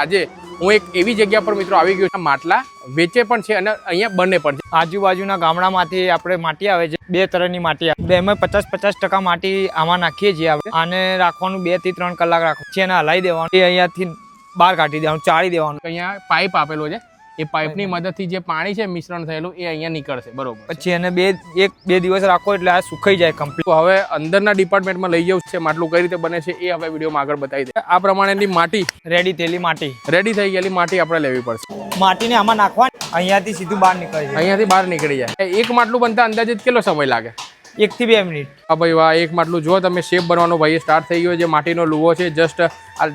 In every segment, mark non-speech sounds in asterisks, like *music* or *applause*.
આજે હું એક એવી જગ્યા પર મિત્રો આવી ગયો છું માટલા વેચે પણ છે અને અહીંયા બને પણ છે. આજુબાજુના ગામડામાંથી આપણે માટી આવે છે બે તરહની માટી આવે બેમાં પચાસ પચાસ ટકા માટી આમાં નાખીએ છીએ આપણે. આને રાખવાનું બેથી ત્રણ કલાક રાખવું છે એને હલાવી દેવાનું એ અહીંયાથી બહાર કાઢી દેવાનું ચાળી દેવાનું. અહીંયા પાઇપ આપેલો છે. એ પાઇપની મદદથી જે પાણી છે મિશ્રણ થયેલું એ અહીંયા નીકળશે. બરોબર પછી એને બે એક બે દિવસ રાખો એટલે આ સુકાઈ જાય કમ્પ્લીટ તો હવે અંદરના ડિપાર્ટમેન્ટમાં લઈ જવું છે માટલું કઈ રીતે બને છે એ હવે વિડીયોમાં આગળ બતાવી દે આ પ્રમાણેની માટી રેડી થયેલી માટી. રેડી થઈ ગયેલી માટી આપણે લેવી પડશે. માટીને આમાં નાખવાની. અહીંયાથી સીધું બહાર નીકળી અહીંયાથી બહાર નીકળી જાય. એક માટલું બનતા અંદાજિત કેટલો સમય લાગે? એક થી બે મિનિટ. હા ભાઈ વાહ એક માટલું. જો તમે શેપ બનવાનો ભાઈ સ્ટાર્ટ થઈ ગયો જે માટીનો લુવો છે જસ્ટ આ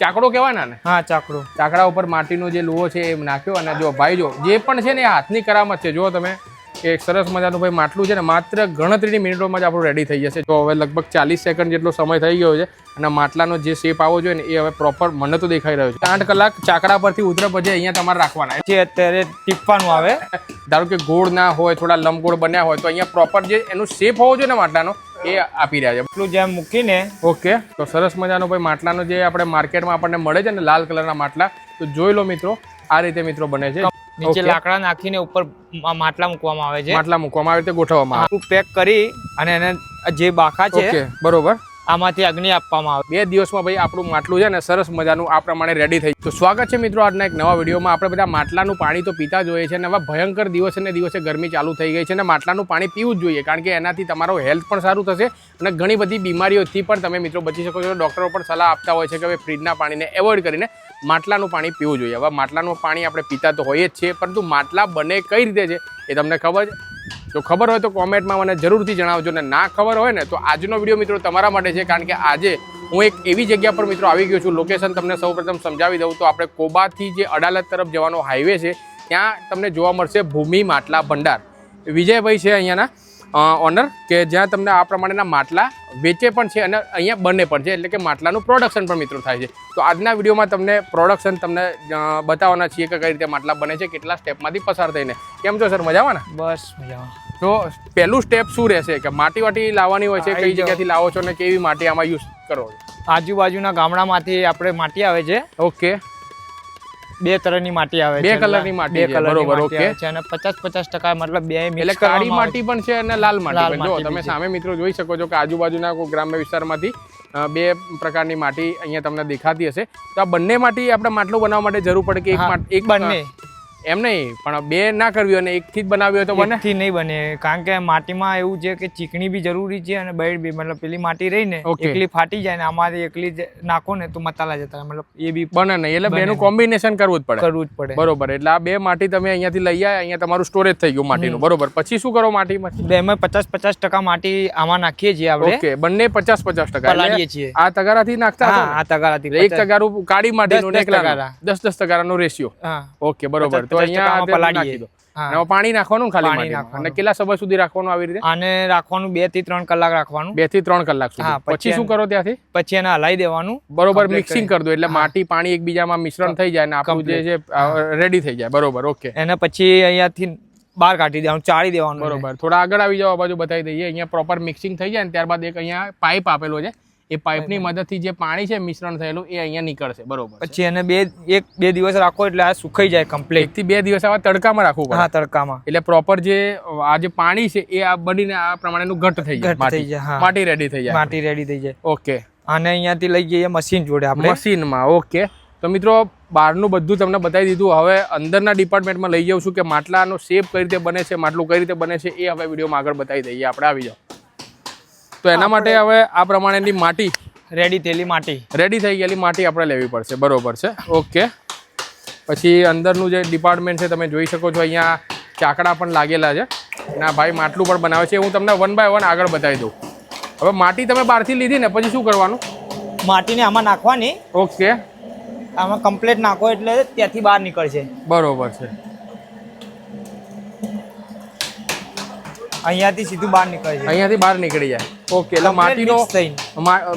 ચાકડો કહેવાય ને હા ચાકડો. ચાકડા ઉપર માટીનો જે લુવો છે એ નાખ્યો અને જો ભાઈ જો જે પણ છે ને હાથની કરામત છે જો તમે. કે એક સરસ મજાનું ભાઈ માટલું છે ને માત્ર ગણતરીની મિનિટોમાં જ આપણું રેડી થઈ જશે. તો હવે લગભગ ચાલીસ સેકન્ડ જેટલો સમય થઈ ગયો છે અને માટલાનો જે શેપ આવવો જોઈએ ને એ હવે પ્રોપર મને તો દેખાઈ રહ્યો છે. આઠ કલાક ચાકડા પરથી ઉતરે પછી અહીંયા તમારે રાખવાના છે. અત્યારે ટીપવાનું આવે. *laughs* ધારો કે ગોળ ના હોય થોડા લંબગોળ બન્યા હોય તો અહીંયા પ્રોપર જે એનું શેપ હોવો જોઈએ ને માટલાનો એ આપી રહ્યા છે. એટલું જેમ મૂકીને. ઓકે તો સરસ મજાનો ભાઈ માટલાનો જે આપણે માર્કેટમાં આપણને મળે છે ને લાલ કલરના માટલા તો જોઈ લો મિત્રો આ રીતે મિત્રો બને છે. નીચે લાકડા નાખીને ઉપર માટલા મૂકવામાં આવે છે. માટલા મૂકવામાં આવે તે ગોઠવવામાં આવે. પેક કરી અને એને જે બાખા છે બરોબર. આમાંથી અગ્નિ આપવામાં આવે. બે દિવસમાં ભાઈ આપણું માટલું છે ને સરસ મજાનું આ પ્રમાણે રેડી થઈ તો સ્વાગત છે મિત્રો આજના એક નવા વિડીયોમાં. આપણે બધા માટલાનું પાણી તો પીતા જ હોઈએ છીએ અને હવે ભયંકર દિવસે ને દિવસે ગરમી ચાલુ થઈ ગઈ છે અને માટલાનું પાણી પીવું જ જોઈએ કારણ કે એનાથી તમારો હેલ્થ પણ સારું થશે અને ઘણી બધી બીમારીઓથી પણ તમે મિત્રો બચી શકો છો. ડૉક્ટરો પણ સલાહ આપતા હોય છે કે ભાઈ ફ્રીજના પાણીને એવોઇડ કરીને માટલાનું પાણી પીવું જોઈએ. હવે માટલાનું પાણી આપણે પીતા તો હોઈએ જ છીએ, પરંતુ માટલા બને કઈ રીતે છે એ તમને ખબર છે? જો ખબર હોય તો કોમેન્ટમાં મને જરૂરથી જણાવજો ને ના ખબર હોય ને તો આજનો વીડિયો મિત્રો તમારા માટે છે, કારણ કે આજે હું એક એવી જગ્યા પર મિત્રો આવી ગયો છું. લોકેશન તમને સૌપ્રથમ સમજાવી દઉં તો આપણે કોબાથી જે અડાલત તરફ જવાનો હાઈવે છે, ત્યાં તમને જોવા મળશે ભૂમિ માટલા ભંડાર. વિજયભાઈ છે અહીંયાના. ઓનર કે જ્યાં તમને આ પ્રમાણેના માટલા વેચે પણ છે અને અહીંયા બને પણ છે એટલે કે માટલાનું પ્રોડક્શન પણ મિત્રો થાય છે. તો આજના વિડીયોમાં તમને પ્રોડક્શન તમને બતાવવાના છીએ કે કઈ રીતે માટલા બને છે કેટલા સ્ટેપમાંથી પસાર થઈને. કેમ છો સર? મજામાં ને? બસ મજામાં. તો પહેલું સ્ટેપ શું રહેશે? કે માટી વાટી લાવવાની હોય છે કઈ જગ્યાથી લાવો છો અને કેવી માટી આમાં યુઝ કરો છો? આજુબાજુના ગામડામાંથી આપણે માટી આવે છે. ઓકે બે તરહની માટી આવે બે કલરની માટી બે છે, બરોબર, ઓકે. છે અને પચાસ પચાસ ટકા મતલબ બે એટલે કાળી માટી પણ છે અને લાલ માટી પણ. જો તમે સામે મિત્રો જોઈ શકો છો કે આજુબાજુના કોઈ ગ્રામ્ય વિસ્તારમાંથી બે પ્રકારની માટી અહીંયા તમને દેખાતી હશે. તો આ બંને માટી આપણે માટલું બનાવવા માટે જરૂર પડે કે એક એક બંને. એમ નહીં પણ બે ના કરવી અને એકથી જ બનાવી હોય તો બને. એકથી નહીં બને કારણ કે માટીમાં એવું છે કે ચીકણી બી જરૂરી છે અને બૈડ બી મતલબ પેલી માટી રહી ને એકલી ફાટી જાય ને આમાંથી એકલી નાખો ને તો મતાલા જતા મતલબ એ બી બને નહીં એટલે બેનું કોમ્બિનેશન કરવું જ પડે. કરવું જ પડે. બરોબર એટલે આ બે માટી તમે અહીંયાથી લઈ આવ્યા અહીંયા તમારું સ્ટોરેજ થઈ ગયું માટીનું. બરોબર પછી શું કરો માટીમાં બેમાં પચાસ પચાસ ટકા માટી આમાં નાખીએ છીએ આપણે. ઓકે બંને પચાસ પચાસ ટકા લાવીએ છીએ. આ તગારાથી નાખતા હા આ તગારાથી એક તગારું કાળી માટીનું ને દસ એક તગારા. દસ દસ તગારાનો રેશિયો ઓકે બરોબર. તો અહીંયા પલાળી દો. પાણી નાખવાનું ખાલી પાણી. નાખવાનું. અને કેટલા સમય સુધી રાખવાનું આવી રીતે? આને રાખવાનું બેથી ત્રણ કલાક રાખવાનું. બેથી ત્રણ કલાક સુધી. પછી શું કરો ત્યાંથી? પછી એને હલાવી દેવાનું. બરોબર મિક્સિંગ કરી. દો. એટલે માટી પાણી એકબીજામાં મિશ્રણ થઈ જાય ને આપણું જે છે રેડી થઈ જાય. બરોબર ઓકે એને પછી અહીંયાથી બહાર કાઢી દેવાનું ચાળી દેવાનું બરોબર. થોડા આગળ આવી જાવ બાજુ બતાવી દઈએ. અહીંયા પ્રોપર મિક્સિંગ થઈ જાય ને ત્યારબાદ એક અહીંયા પાઇપ આપેલો છે. એ પાઇપની મદદથી જે પાણી છે મિશ્રણ થયેલું એ અહીંયા નીકળશે બરોબર પછી એને બે એક બે દિવસ રાખો એટલે આ સુકાઈ જાય કમ્પ્લીટથી બે દિવસ આવા તડકામાં રાખવું પડે. હા તડકામાં. એટલે પ્રોપર જે આ જે પાણી છે એ આ બનીને આ પ્રમાણેનું ઘટ થઈ જાય માટી. માટી રેડી થઈ જાય. માટી રેડી થઈ જાય. ઓકે. અને અહીંયાથી લઈ જઈએ મશીન જોડે આપણે. મશીનમાં ઓકે. તો મિત્રો બહારનું બધું તમને બતાવી દીધું. હવે અંદરના ડિપાર્ટમેન્ટમાં લઈ જાઉં છું કે માટલાનો શેપ કઈ રીતે બને છે માટલું કઈ રીતે બને છે એ હવે વિડીયોમાં આગળ બતાવી દઈએ. આપણે આવી જાઓ. તો એના માટે હવે આ પ્રમાણેની માટી રેડી થયેલી માટી. રેડી થઈ ગયેલી માટી આપણે લેવી પડશે. બરોબર છે? ઓકે પછી અંદરનું જે ડિપાર્ટમેન્ટ છે તમે જોઈ શકો છો અહીંયા ચાકડા પણ લાગેલા છે. ના ભાઈ માટલું પણ બનાવે છે. હું તમને વન બાય વન આગળ બતાવી દઉં. હવે માટી તમે બહારથી લીધી ને પછી શું કરવાનું? માટીને આમાં નાખવાની. ઓકે આમાં કમ્પ્લેટ નાખો એટલે ત્યાંથી બહાર નીકળશે. બરોબર છે. અહીંયાથી સીધું બહાર નીકળશે અહીંયાથી બહાર નીકળી જાય. ઓકે એટલે માટીનો નો થઈને.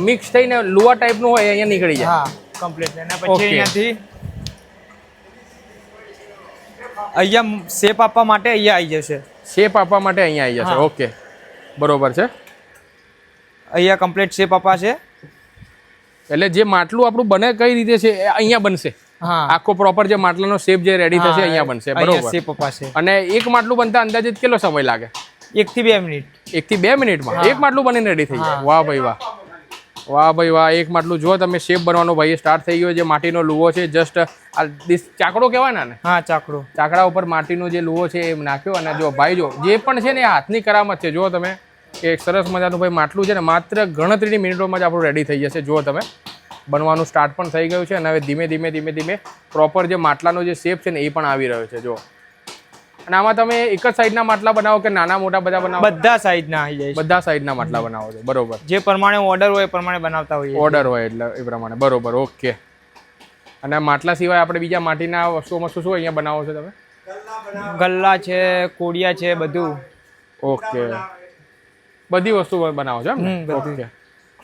મિક્સ થઈને લુવા ટાઈપનું હોય અહીંયા નીકળી જાય. હા કમ્પ્લીટ અને પછી અહીંયાથી અહીંયા શેપ આપવા માટે અહીંયા આવી જશે. શેપ આપવા માટે અહીંયા આવી જશે. ઓકે. બરોબર છે. અહીંયા કમ્પ્લીટ શેપ છે એટલે જે માટલું આપણું બને કઈ રીતે છે અહીંયા બનશે. હા. આખો પ્રોપર જે માટલાનો શેપ જે રેડી થશે અહીંયા બનશે. બરોબર. સેપ અપાશે. અને એક માટલું બનતા અંદાજિત કેટલો સમય લાગે? એક થી બે મિનિટ. એક થી બે મિનિટમાં? એક માટલું બનીને રેડી થઈ જાય. વાહ ભાઈ વાહ. વાહ ભાઈ વાહ એક માટલું જો તમે શેપ બનવાનો ભાઈ સ્ટાર્ટ થઈ ગયો જે માટીનો લુવો છે જસ્ટ આ ડીશ- ચાકડો કહેવાય ને હા ચાકડો. ચાકડા ઉપર માટીનો જે લુવો છે એ નાખ્યો અને જો ભાઈ જો જે પણ છે ને એ હાથની કરામત છે જો તમે કે એક સરસ મજાનું ભાઈ માટલું છે ને માત્ર ગણતરીની મિનિટોમાં જ આપણું રેડી થઈ જશે જો તમે. બનવાનું સ્ટાર્ટ પણ થઈ ગયું છે અને હવે ધીમે ધીમે ધીમે ધીમે પ્રોપર જે માટલાનો જે શેપ છે ને એ પણ આવી રહ્યો છે જો અને આમાં તમે એક જ સાઈઝના માટલા બનાવો કે નાના મોટા બધા બનાવો? બધા સાઈઝના આવી જાય બધા સાઈઝના માટલા બનાવો છો. બરોબર. જે પ્રમાણે ઓર્ડર હોય એ પ્રમાણે બનાવતા હોઈએ ઓર્ડર હોય એટલે એ પ્રમાણે. બરોબર ઓકે અને માટલા સિવાય આપણે બીજા માટીના વસ્તુઓમાં શું શું અહીંયા બનાવો છો તમે? ગલ્લા છે કોડિયા છે બધું. ઓકે બધી વસ્તુ બનાવો છો એમ. ઓકે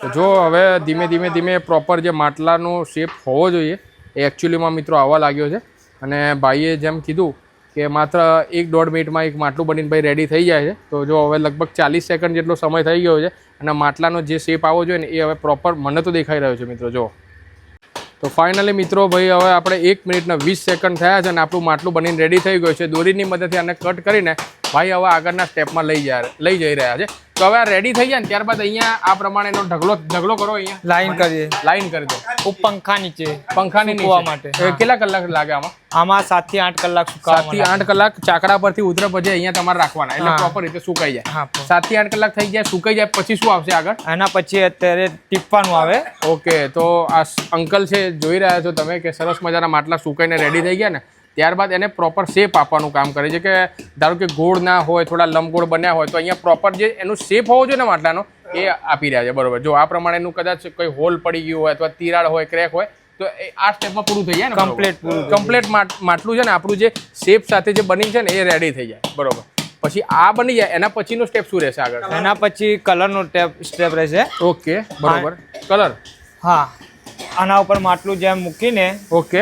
તો જો હવે ધીમે ધીમે ધીમે પ્રોપર જે માટલાનો શેપ હોવો જોઈએ એ એકચ્યુઅલીમાં મિત્રો આવવા લાગ્યો છે. અને ભાઈએ જેમ કીધું કે માત્ર એક દોઢ મિનિટમાં એક માટલું બનીને ભાઈ રેડી થઈ જાય છે. તો જો હવે લગભગ ચાલીસ સેકન્ડ જેટલો સમય થઈ ગયો છે અને માટલાનો જે શેપ આવવો જોઈએ ને એ હવે પ્રોપર મને તો દેખાઈ રહ્યો છે મિત્રો, જો. તો ફાઇનલી મિત્રો ભાઈ હવે આપણે એક મિનિટના વીસ સેકન્ડ થયા છે અને આપણું માટલું બનીને રેડી થઈ ગયું છે. દોરીની મદદથી આને કટ કરીને ભાઈ હવે આગળના સ્ટેપમાં લઈ જાય, લઈ જઈ રહ્યા છે. તો હવે આ રેડી થઈ જાય ને ત્યારબાદ અહીંયા આ પ્રમાણે એનો ઢગલો ઢગલો કરો અહીંયા. લાઈન કરીએ. લાઈન કરી દો. પંખા નીચે. સુકવવા નીચે. માટે. કેટલા કલાક લાગે આમાં? આમાં સાતથી આઠ કલાક સાતથી આઠ કલાક ચાકડા પરથી ઉતરે પછી અહીંયા તમારે રાખવાના. એટલે. પ્રોપર રીતે સુકાઈ જાય. સાતથી આઠ કલાક થઈ જાય સુકાઈ જાય પછી શું આવશે આગળ? એના પછી અત્યારે ટીપવાનું આવે. ઓકે તો આ અંકલ છે જોઈ રહ્યા છો તમે કે સરસ મજાના માટલા સુકાઈને રેડી થઈ ગયા ને? ત્યારબાદ એને પ્રોપર શેપ આપવાનું કામ કરે છે કે ધારો કે ગોળ ના હોય થોડા લંબગોળ બન્યા હોય તો અહીંયા પ્રોપર જે એનું શેપ હોવો જોઈએ ને માટલાનો એ આપી રહ્યા છે બરોબર. જો આ પ્રમાણેનું કદાચ કોઈ હોલ પડી ગયું હોય અથવા તિરાડ હોય ક્રેક હોય તો આ સ્ટેપમાં પૂરું થઈ જાય ને કમ્પ્લેટ કમ્પ્લીટ માટલું છે ને આપણું જે શેપ સાથે જે બની છે ને એ રેડી થઈ જાય બરોબર. પછી આ બની જાય એના પછીનો સ્ટેપ શું રહેશે આગળ? એના પછી કલરનો સ્ટેપ સ્ટેપ રહેશે. ઓકે બરોબર. કલર હા. આના ઉપર માટલું જેમ મૂકીને ઓકે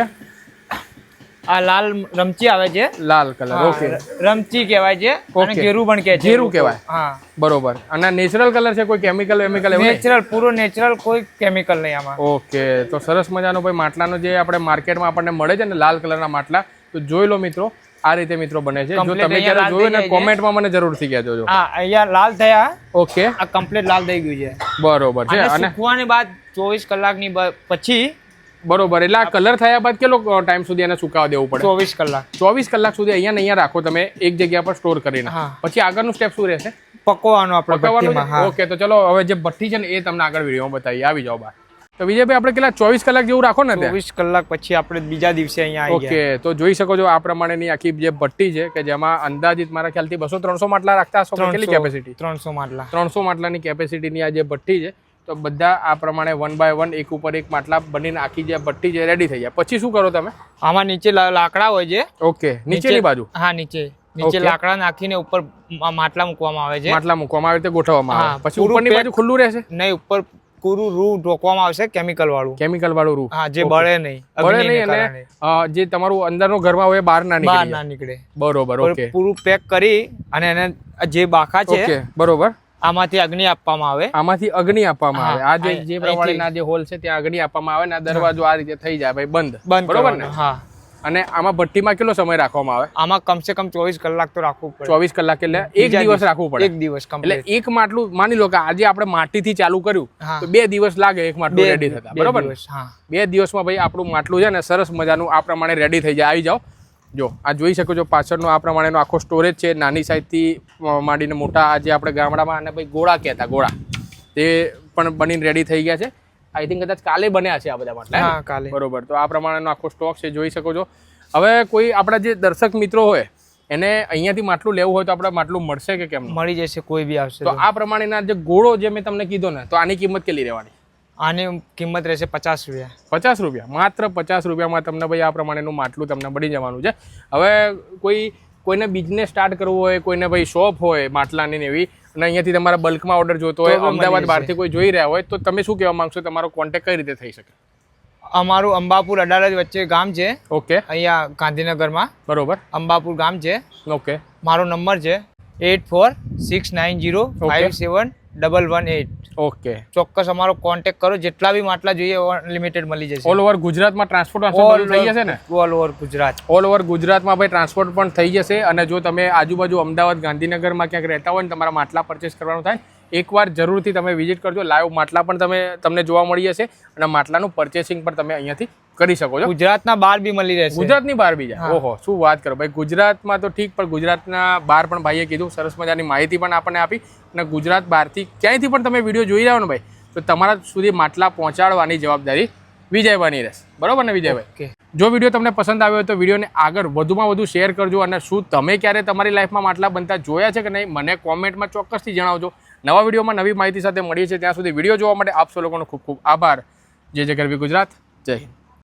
આ લાલ રમચી આવે છે. લાલ કલર ઓકે. રમચી કહેવાય છે અને. ઘેરું પણ કહે છે. ઘેરું કહેવાય. હા. બરોબર. અને નેચરલ કલર છે કોઈ કેમિકલ વેમિકલ નેચરલ પૂરો નેચરલ કોઈ કેમિકલ નહીં આમાં. ઓકે તો સરસ મજાનો ભાઈ માટલાનો જે આપણે માર્કેટમાં આપણને મળે છે ને લાલ કલરના માટલા તો જોઈ લો મિત્રો આ રીતે મિત્રો બને છે. જો તમે લાલ જોયું ને કોમેન્ટમાં મને જરૂરથી કહેજો જો. હા અહીંયા લાલ થયા. ઓકે. આ કમ્પ્લીટ લાલ થઈ ગયું છે. બરોબર છે અને અને સુકવાની બાદ ચોવીસ કલાકની પછી બરોબર એટલે આ કલર થયા બાદ કેટલો ટાઈમ સુધી એને સુકાવા દેવું પડે? ચોવીસ કલાક. ચોવીસ કલાક સુધી અહીંયા ને અહીંયા રાખો તમે એક જગ્યા પર સ્ટોર કરીને પછી આગળનું સ્ટેપ શું રહેશે? પકવવાનું આપણે પકાવવાનું ઓકે તો ચલો હવે જે ભઠ્ઠી છે ને એ તમને આગળ વિડીયોમાં બતાવીએ. આવી જાઓ બહાર. તો વિજયભાઈ આપણે કેટલા ચોવીસ કલાક જેવું રાખો ને ચોવીસ કલાક પછી આપણે બીજા દિવસે અહીંયા ઓકે તો જોઈ શકો છો આ પ્રમાણેની આખી જે ભઠ્ઠી છે કે જેમાં અંદાજિત મારા ખ્યાલથી બસો ત્રણસો માટલા રાખતા હશો કેટલી કેપેસિટી ત્રણસો માટલા. ત્રણસો માટલાની કેપેસિટીની આ જે ભઠ્ઠી છે તો બધા આ પ્રમાણે વન બાય વન એક ઉપર એક માટલા બનીને આખી જે ભઠ્ઠી જે રેડી થઈ જાય. પછી શું કરો તમે? આમાં નીચે લાકડા હોય છે. ઓકે. નીચેની બાજુ? હા નીચે. નીચે. લાકડા નાખીને ઉપર માટલા મૂકવામાં આવે છે. માટલા મૂકવામાં આવે તે ગોઠવવામાં આવે. પછી ઉપરની બાજુ ખુલ્લું રહેશે? નહીં ઉપર પૂરું રૂ ઢોકવામાં આવશે કેમિકલ વાળું. કેમિકલ વાળું રૂ. હા જે બળે નહીં બળે નહીં અને જે તમારું અંદરનો ઘરમાં હોય બહાર ના બહાર નીકળે ના નીકળે. બરોબર ઓકે. પૂરું પેક કરી અને એને જે બાખા છે બરોબર. આમાંથી અગ્નિ આપવામાં આવે. આમાંથી અગ્નિ આપવામાં આવે. આ જે જે પ્રમાણેના જે હોલ છે ત્યાં અગ્નિ આપવામાં આવે ને આ દરવાજો આ રીતે થઈ જાય ભાઈ બંધ. બંધ બરોબર ને? હા. અને આમાં ભઠ્ઠીમાં કેટલો સમય રાખવામાં આવે? આમાં કમસે કમ ચોવીસ કલાક તો રાખવું પડે. ચોવીસ કલાક એટલે એક દિવસ રાખવું પડે. એક દિવસ એટલે એક માટલું માની લો કે આજે આપણે માટીથી ચાલુ કર્યું તો બે દિવસ લાગે એક માટલું રેડી થતા. બરોબર બે દિવસમાં ભાઈ આપણું માટલું છે ને સરસ મજાનું આ પ્રમાણે રેડી થઈ જાય. આવી જાઓ. જો આ જોઈ શકો છો પાછળનો આ પ્રમાણેનો આખો સ્ટોરેજ છે. નાની સાઈઝથી માંડીને મોટા આ જે આપણે ગામડામાં અને ભાઈ ગોળા કહેતા ગોળા. તે પણ બનીને રેડી થઈ ગયા છે. આઈ થિંક કદાચ કાલે બન્યા છે આ બધા માટે હા કાલે. બરોબર. તો આ પ્રમાણેનો આખો સ્ટોક છે જોઈ શકો છો. હવે કોઈ આપણા જે દર્શક મિત્રો હોય એને અહીંયાથી માટલું લેવું હોય તો આપણે માટલું મળશે કે કેમ મળી જશે કોઈ બી આવશે તો. આ પ્રમાણેના જે ગોળો જે મેં તમને કીધો ને તો આની કિંમત કેટલી રહેવાની? આની કિંમત રહેશે પચાસ રૂપિયા. પચાસ રૂપિયા. માત્ર પચાસ રૂપિયામાં તમને ભાઈ આ પ્રમાણેનું માટલું તમને મળી જવાનું છે. હવે કોઈ કોઈને બિઝનેસ સ્ટાર્ટ કરવો હોય કોઈને ભાઈ શોપ હોય માટલાની ને એવી અને અહીંયાથી તમારા બલ્કમાં ઓર્ડર જોતો હોય અમદાવાદ બહારથી કોઈ જોઈ રહ્યા હોય તો તમે શું કહેવા માંગશો? તમારો કોન્ટેક્ટ કઈ રીતે થઈ શકે? અમારું અંબાપુર અડાલજ વચ્ચે ગામ છે. ઓકે અહીંયા ગાંધીનગરમાં. બરોબર. અંબાપુર ગામ છે. ઓકે મારો નંબર છે eight four six nine zero five seven double one eight okay ચોક્કસ અમારો કોન્ટેક્ટ કરો. જેટલા બી માટલા જોઈએ અનલિમિટેડ મળી જશે. ઓલ ઓવર ગુજરાતમાં ટ્રાન્સપોર્ટ થઈ જશે ને? All over Gujarat. All over ગુજરાતમાં ભાઈ ટ્રાન્સપોર્ટ પણ થઈ જશે અને જો તમે આજુબાજુ અમદાવાદ ગાંધીનગરમાં ક્યાંક રહેતા હોય ને તમારા માટલા પરચેસ કરવાનું થાય એકવાર જરૂરથી તમે વિઝિટ કરજો. લાઈવ માટલા પણ તમે તમને જોવા મળી જશે અને માટલાનું પરચેસિંગ પણ તમે અહીંયાથી કરી શકો છો. ગુજરાતના બહાર બી મળી રહેશે. ગુજરાતની બહાર બીજા ઓહો શું વાત કરો. ભાઈ ગુજરાતમાં તો ઠીક પણ ગુજરાતના બહાર પણ ભાઈએ કીધું સરસ મજાની માહિતી પણ આપણને આપી અને ગુજરાત બહારથી ક્યાંયથી પણ તમે વીડિયો જોઈ રહ્યા ને ભાઈ તો તમારા સુધી માટલા પહોંચાડવાની જવાબદારી વિજયભાઈની રહેશે. બરાબર ને વિજયભાઈ? જો વીડિયો તમને પસંદ આવ્યો હોય તો વિડીયોને આગળ વધુમાં વધુ શેર કરજો અને શું તમે ક્યારે તમારી લાઈફમાં માટલા બનતા જોયા છે કે નહીં મને કોમેન્ટમાં ચોક્કસથી જણાવજો. નવા વિડીયોમાં નવી માહિતી સાથે મળીએ છીએ. ત્યાં સુધી વીડિયો જોવા માટે આપ સૌ લોકોનો ખૂબ ખૂબ આભાર. જય જય ગરવી ગુજરાત. જય હિન્દ.